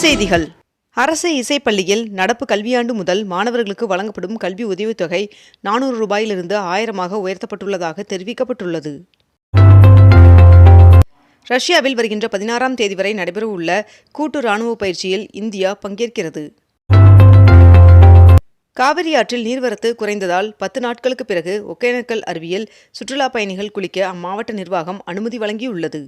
செய்திகள் அரசு இசைப்பள்ளியில் நடப்பு கல்வியாண்டு முதல் மாணவர்களுக்கு வழங்கப்படும் கல்வி உதவித்தொகை நானூறு ரூபாயிலிருந்து ஆயிரமாக உயர்த்தப்பட்டுள்ளதாக தெரிவிக்கப்பட்டுள்ளது. ரஷ்யாவில் வருகின்ற பதினாறாம் தேதி வரை நடைபெறவுள்ள கூட்டு ராணுவ பயிற்சியில் இந்தியா பங்கேற்கிறது. காவிரி ஆற்றில் நீர்வரத்து குறைந்ததால் பத்து நாட்களுக்கு பிறகு ஒகேனக்கல் அருவியில் சுற்றுலா பயணிகள் குளிக்க அம்மாவட்ட நிர்வாகம் அனுமதி வழங்கியுள்ளது.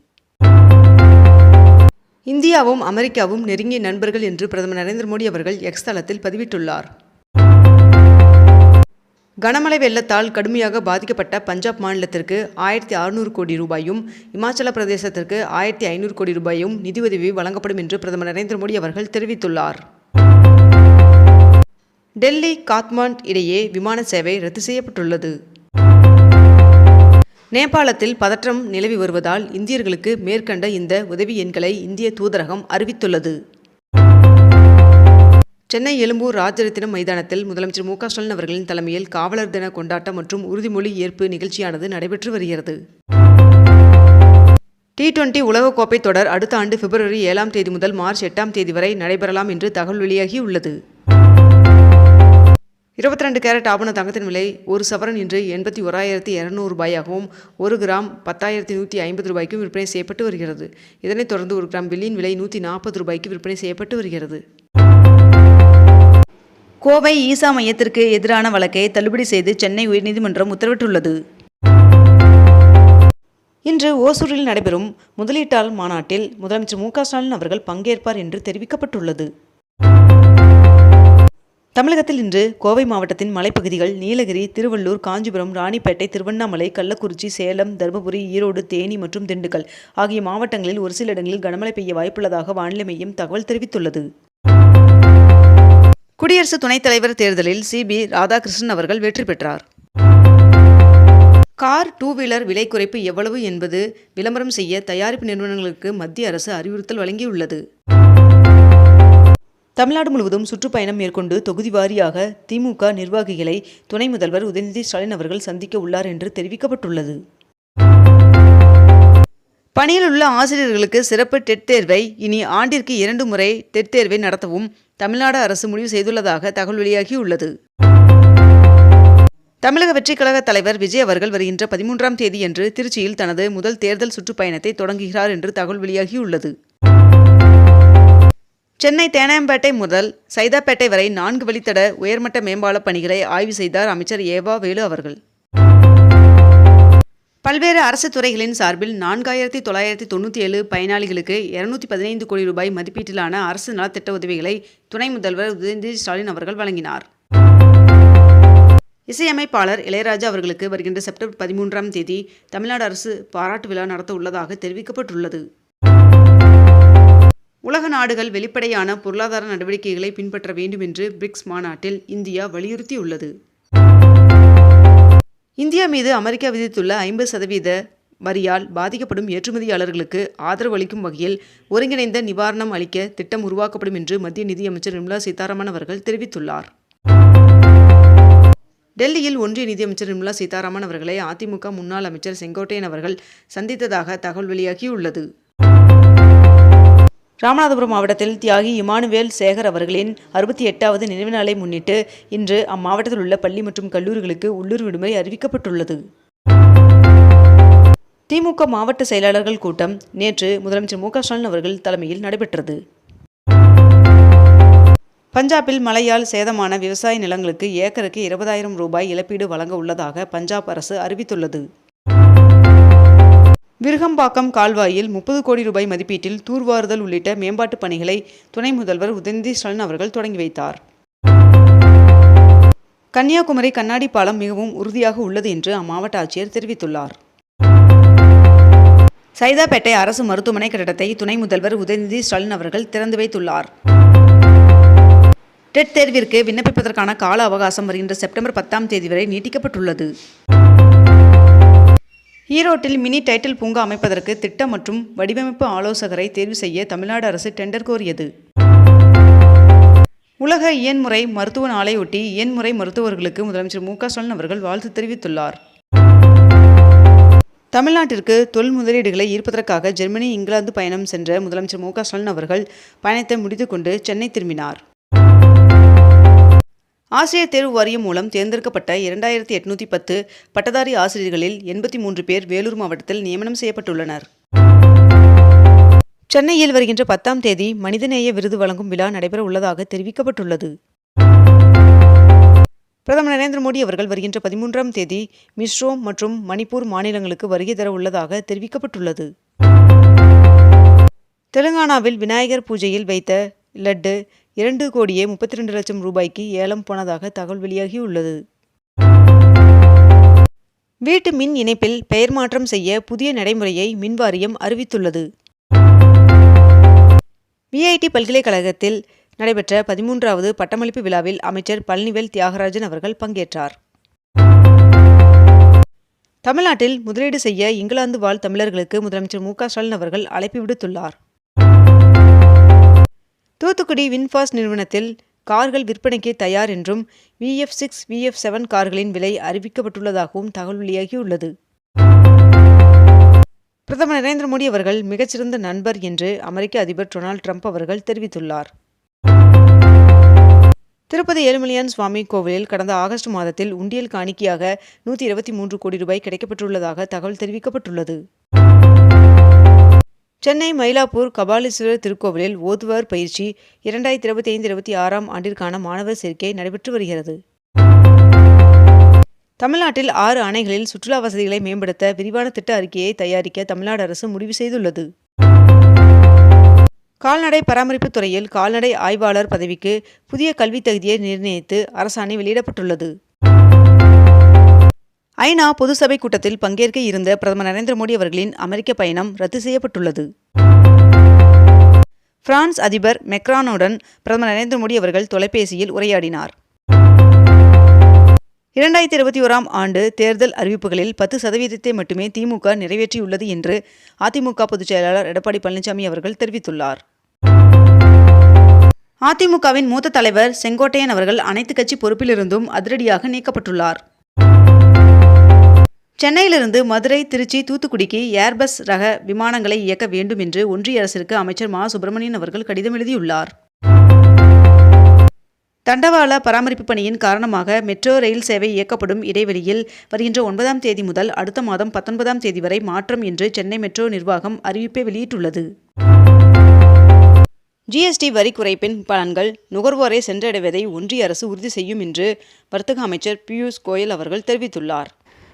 இந்தியாவும் அமெரிக்காவும் நெருங்கிய நண்பர்கள் என்று பிரதமர் நரேந்திர மோடி அவர்கள் எக்ஸ் தளத்தில் பதிவிட்டுள்ளார். கனமழை வெள்ளத்தால் கடுமையாக பாதிக்கப்பட்ட பஞ்சாப் மாநிலத்திற்கு ஆயிரத்தி அறுநூறு கோடி ரூபாயும் இமாச்சல பிரதேசத்திற்கு ஆயிரத்தி ஐநூறு கோடி ரூபாயும் நிதியுதவி வழங்கப்படும் என்று பிரதமர் நரேந்திர மோடி அவர்கள் தெரிவித்துள்ளார். டெல்லி காத்மாண்ட் இடையே விமான சேவை ரத்து செய்யப்பட்டுள்ளது. நேபாளத்தில் பதற்றம் நிலவி வருவதால் இந்தியர்களுக்கு மேற்கண்ட இந்த உதவி எண்களை இந்திய தூதரகம் அறிவித்துள்ளது. சென்னை எழும்பூர் ராஜரத்தினம் மைதானத்தில் முதலமைச்சர் மு க ஸ்டாலின் அவர்களின் தலைமையில் காவலர் தின கொண்டாட்டம் மற்றும் உறுதிமொழி ஏற்பு நிகழ்ச்சியானது நடைபெற்று வருகிறது. டி டுவெண்டி உலகக்கோப்பை தொடர் அடுத்த ஆண்டு பிப்ரவரி ஏழாம் தேதி முதல் மார்ச் எட்டாம் தேதி வரை நடைபெறலாம் என்று தகவல் வெளியாகியுள்ளது. இருபத்தி ரெண்டு கேரட் ஆபண தங்கத்தின் விலை ஒரு சவரன் இன்று எண்பத்தி ஓராயிரத்தி இரநூறு ரூபாயாகவும் ஒரு கிராம் பத்தாயிரத்தி நூற்றி ஐம்பது ரூபாய்க்கும் விற்பனை செய்யப்பட்டு வருகிறது. இதனைத் தொடர்ந்து ஒரு கிராம் வெள்ளியின் விலை நூற்றி நாற்பது ரூபாய்க்கு விற்பனை செய்யப்பட்டு வருகிறது. கோவை ஈசா மையத்திற்கு எதிரான வழக்கை தள்ளுபடி செய்து சென்னை உயர்நீதிமன்றம் உத்தரவிட்டுள்ளது. இன்று ஓசூரில் நடைபெறும் முதலீட்டாளர் மாநாட்டில் முதலமைச்சர் மு க ஸ்டாலின் அவர்கள் பங்கேற்பார் என்று தெரிவிக்கப்பட்டுள்ளது. தமிழகத்தில் இன்று கோவை மாவட்டத்தின் மலைப்பகுதிகள் நீலகிரி திருவள்ளூர் காஞ்சிபுரம் ராணிப்பேட்டை திருவண்ணாமலை கள்ளக்குறிச்சி சேலம் தருமபுரி ஈரோடு தேனி மற்றும் திண்டுக்கல் ஆகிய மாவட்டங்களில் ஒரு சில இடங்களில் கனமழை பெய்ய வாய்ப்புள்ளதாக வானிலை மையம் தகவல் தெரிவித்துள்ளது. குடியரசு துணைத் தலைவர் தேர்தலில் சிபி ராதாகிருஷ்ணன் அவர்கள் வெற்றி பெற்றார். கார் டூ வீலர் விலை குறைப்பு எவ்வளவு என்பது விளம்பரம் செய்ய தயாரிப்பு நிறுவனங்களுக்கு மத்திய அரசு அறிவுறுத்தல் வழங்கியுள்ளது. தமிழ்நாடு முழுவதும் சுற்றுப்பயணம் மேற்கொண்டு தொகுதி வாரியாக திமுக நிர்வாகிகளை துணை முதல்வர் உதயநிதி ஸ்டாலின் அவர்கள் சந்திக்க உள்ளார் என்று தெரிவிக்கப்பட்டுள்ளது. பணியில் உள்ள ஆசிரியர்களுக்கு சிறப்பு டெட் தேர்வை இனி ஆண்டிற்கு இரண்டு முறை டெட் தேர்வை நடத்தவும் தமிழ்நாடு அரசு முடிவு செய்துள்ளதாக தகவல் வெளியாகியுள்ளது. தமிழக வெற்றிக் கழக தலைவர் விஜய் அவர்கள் வருகின்ற பதிமூன்றாம் தேதியன்று திருச்சியில் தனது முதல் தேர்தல் சுற்றுப்பயணத்தை தொடங்குகிறார் என்று தகவல் வெளியாகியுள்ளது. சென்னை தேனாம்பேட்டை முதல் சைதாப்பேட்டை வரை நான்கு வழித்தட உயர்மட்ட மேம்பால பணிகளை ஆய்வு செய்தார் அமைச்சர் ஏவா வேலு அவர்கள். பல்வேறு அரசு துறைகளின் சார்பில் நான்காயிரத்தி தொள்ளாயிரத்தி தொண்ணூற்றி ஏழு பயனாளிகளுக்கு இருநூத்தி பதினைந்து கோடி ரூபாய் மதிப்பீட்டிலான அரசு நலத்திட்ட உதவிகளை துணை முதல்வர் உதயநிதி ஸ்டாலின் அவர்கள் வழங்கினார். இசையமைப்பாளர் இளையராஜா அவர்களுக்கு வருகின்ற செப்டம்பர் பதிமூன்றாம் தேதி தமிழ்நாடு அரசு பாராட்டு விழா நடத்த உள்ளதாக தெரிவிக்கப்பட்டுள்ளது. உலக நாடுகள் வெளிப்படையான பொருளாதார நடவடிக்கைகளை பின்பற்ற வேண்டும் என்று பிரிக்ஸ் மாநாட்டில் இந்தியா வலியுறுத்தியுள்ளது. இந்தியா மீது அமெரிக்கா விதித்துள்ள ஐம்பது சதவீத வரியால் பாதிக்கப்படும் ஏற்றுமதியாளர்களுக்கு ஆதரவு அளிக்கும் வகையில் ஒருங்கிணைந்த நிவாரணம் அளிக்க திட்டம் உருவாக்கப்படும் என்று மத்திய நிதியமைச்சர் நிர்மலா சீதாராமன் அவர்கள் தெரிவித்துள்ளார். டெல்லியில் ஒன்றிய நிதியமைச்சர் நிர்மலா சீதாராமன் அவர்களை அதிமுக முன்னாள் அமைச்சர் செங்கோட்டையன் அவர்கள் சந்தித்ததாக தகவல் வெளியாகியுள்ளது. ராமநாதபுரம் மாவட்டத்தில் தியாகி இமானுவேல் சேகர் அவர்களின் அறுபத்தி எட்டாவது நினைவு நாளை முன்னிட்டு இன்று அம்மாவட்டத்தில் உள்ள பள்ளி மற்றும் கல்லூரிகளுக்கு உள்ளூர் விடுமுறை அறிவிக்கப்பட்டுள்ளது. திமுக மாவட்ட செயலாளர்கள் கூட்டம் நேற்று முதலமைச்சர் மு க ஸ்டாலின் அவர்கள் தலைமையில் நடைபெற்றது. பஞ்சாபில் மழையால் சேதமான விவசாய நிலங்களுக்கு ஏக்கருக்கு இருபதாயிரம் ரூபாய் இழப்பீடு வழங்க உள்ளதாக பஞ்சாப் அரசு அறிவித்துள்ளது. விருகம்பாக்கம் கால்வாயில் முப்பது கோடி ரூபாய் மதிப்பீட்டில் தூர்வாறுதல் உள்ளிட்ட மேம்பாட்டுப் பணிகளை துணை முதல்வர் உதயநிதி ஸ்டாலின் அவர்கள் தொடங்கி வைத்தார். கன்னியாகுமரி கண்ணாடி பாலம் மிகவும் உறுதியாக உள்ளது என்று அம்மாவட்ட ஆட்சியர் தெரிவித்துள்ளார். சைதாப்பேட்டை அரசு மருத்துவமனை கட்டடத்தை துணை முதல்வர் உதயநிதி ஸ்டாலின் அவர்கள் திறந்து வைத்துள்ளார். டெட் தேர்விற்கு விண்ணப்பிப்பதற்கான கால அவகாசம் வருகின்ற செப்டம்பர் பத்தாம் தேதி வரை நீட்டிக்கப்பட்டுள்ளது. ஈரோட்டில் மினி டைட்டில் பூங்கா அமைப்பதற்கு திட்டம் மற்றும் வடிவமைப்பு ஆலோசகரை தேர்வு செய்ய தமிழ்நாடு அரசு டெண்டர் கோரியது. உலக இயன்முறை மருத்துவ நாளையொட்டி இயன்முறை மருத்துவர்களுக்கு முதலமைச்சர் மு க ஸ்டாலின் அவர்கள் வாழ்த்து தெரிவித்துள்ளார். தமிழ்நாட்டிற்கு தொல் முதலீடுகளை ஈர்ப்பதற்காக ஜெர்மனி இங்கிலாந்து பயணம் சென்ற முதலமைச்சர் மு க ஸ்டாலின் அவர்கள் பயணத்தை முடித்துக்கொண்டு சென்னை திரும்பினார். ஆசிரியர் தேர்வு வாரியம் மூலம் தேர்ந்தெடுக்கப்பட்ட இரண்டாயிரத்தி எட்நூற்றி பத்து பட்டதாரி ஆசிரியர்களில் எண்பத்தி மூன்று பேர் வேலூர் மாவட்டத்தில் நியமனம் செய்யப்பட்டுள்ளனர். சென்னையில் வருகின்ற பத்தாம் தேதி மனிதநேய விருது வழங்கும் விழா நடைபெற உள்ளதாக தெரிவிக்கப்பட்டுள்ளது. பிரதமர் நரேந்திர மோடி அவர்கள் வருகின்ற பதிமூன்றாம் தேதி மிஸ்ரோ மற்றும் மணிப்பூர் மாநிலங்களுக்கு வருகை தர உள்ளதாக தெரிவிக்கப்பட்டுள்ளது. தெலுங்கானாவில் விநாயகர் பூஜையில் வைத்த லட்டு இரண்டு கோடியே முப்பத்தி ரெண்டு லட்சம் ரூபாய்க்கு ஏலம் போனதாக தகவல் வெளியாகியுள்ளது. வீட்டு மின் இணைப்பில் பெயர் மாற்றம் செய்ய புதிய நடைமுறையை மின்வாரியம் அறிவித்துள்ளது. விஐடி பல்கலைக்கழகத்தில் நடைபெற்ற பதிமூன்றாவது பட்டமளிப்பு விழாவில் அமைச்சர் பழனிவேல் தியாகராஜன் அவர்கள் பங்கேற்றார். தமிழ்நாட்டில் முதலீடு செய்ய இங்கிலாந்து வாழ் தமிழர்களுக்கு முதலமைச்சர் மு க ஸ்டாலின் அவர்கள் அழைப்பு விடுத்துள்ளார். தூத்துக்குடி வின்ஃபாஸ்ட் நிறுவனத்தில் கார்கள் விற்பனைக்கு தயார் என்றும் விஎஃப் சிக்ஸ் விஎஃப் செவன் கார்களின் விலை அறிவிக்கப்பட்டுள்ளதாகவும் தகவல் வெளியாகியுள்ளது. பிரதமர் நரேந்திர மோடி அவர்கள் மிகச்சிறந்த நண்பர் என்று அமெரிக்க அதிபர் டொனால்ட் ட்ரம்ப் அவர்கள் தெரிவித்துள்ளார். திருப்பதி ஏழுமலையான் சுவாமி கோவிலில் கடந்த ஆகஸ்ட் மாதத்தில் உண்டியல் காணிக்கையாக நூற்றி இருபத்தி மூன்று கோடி ரூபாய் கிடைக்கப்பட்டுள்ளதாக தகவல் தெரிவிக்கப்பட்டுள்ளது. சென்னை மயிலாப்பூர் கபாலீஸ்வரர் திருக்கோவிலில் ஓதுவார் பயிற்சி இரண்டாயிரத்தி இருபத்தி ஐந்து இருபத்தி ஆறாம் ஆண்டிற்கான மாணவர் சேர்க்கை நடைபெற்று வருகிறது. தமிழ்நாட்டில் ஆறு அணைகளில் சுற்றுலா வசதிகளை மேம்படுத்த விரிவான திட்ட அறிக்கையை தயாரிக்க தமிழ்நாடு அரசு முடிவு செய்துள்ளது. கால்நடை பராமரிப்புத் துறையில் கால்நடை ஆய்வாளர் பதவிக்கு புதிய கல்வித் தகுதியை நிர்ணயித்து அரசாணை வெளியிடப்பட்டுள்ளது. ஐநா பொதுசபை கூட்டத்தில் பங்கேற்க இருந்த பிரதமர் நரேந்திர மோடி அவர்களின் அமெரிக்க பயணம் ரத்து செய்யப்பட்டுள்ளது. பிரான்ஸ் அதிபர் மெக்ரானுடன் பிரதமர் நரேந்திர மோடி அவர்கள் தொலைபேசியில் உரையாடினார். இரண்டாயிரத்தி இருபத்தி ஓராம் ஆண்டு தேர்தல் அறிவிப்புகளில் பத்து சதவீதத்தை மட்டுமே திமுக நிறைவேற்றியுள்ளது என்று அதிமுக பொதுச் செயலாளர் எடப்பாடி பழனிசாமி அவர்கள் தெரிவித்துள்ளார். அதிமுகவின் மூத்த தலைவர் செங்கோட்டையன் அவர்கள் அனைத்து கட்சி பொறுப்பிலிருந்தும் அதிரடியாக நீக்கப்பட்டுள்ளார். சென்னையிலிருந்து மதுரை திருச்சி தூத்துக்குடிக்கு ஏர்பஸ் ரக விமானங்களை இயக்க வேண்டும் என்று ஒன்றிய அரசிற்கு அமைச்சர் மா. சுப்பிரமணியன் அவர்கள் கடிதம் எழுதியுள்ளார். தண்டவாள பராமரிப்பு பணியின் காரணமாக மெட்ரோ ரயில் சேவை இயக்கப்படும் இடைவெளியில் வருகின்ற ஒன்பதாம் தேதி முதல் அடுத்த மாதம் பத்தொன்பதாம் தேதி வரை மாற்றம் என்று சென்னை மெட்ரோ நிர்வாகம் அறிவிப்பை வெளியிட்டுள்ளது. ஜிஎஸ்டி வரி குறைப்பின் பலன்கள் நுகர்வோரை சென்றடைவதை ஒன்றிய அரசு உறுதி செய்யும் என்று வர்த்தக அமைச்சர் பியூஷ் கோயல் அவர்கள் தெரிவித்துள்ளார்.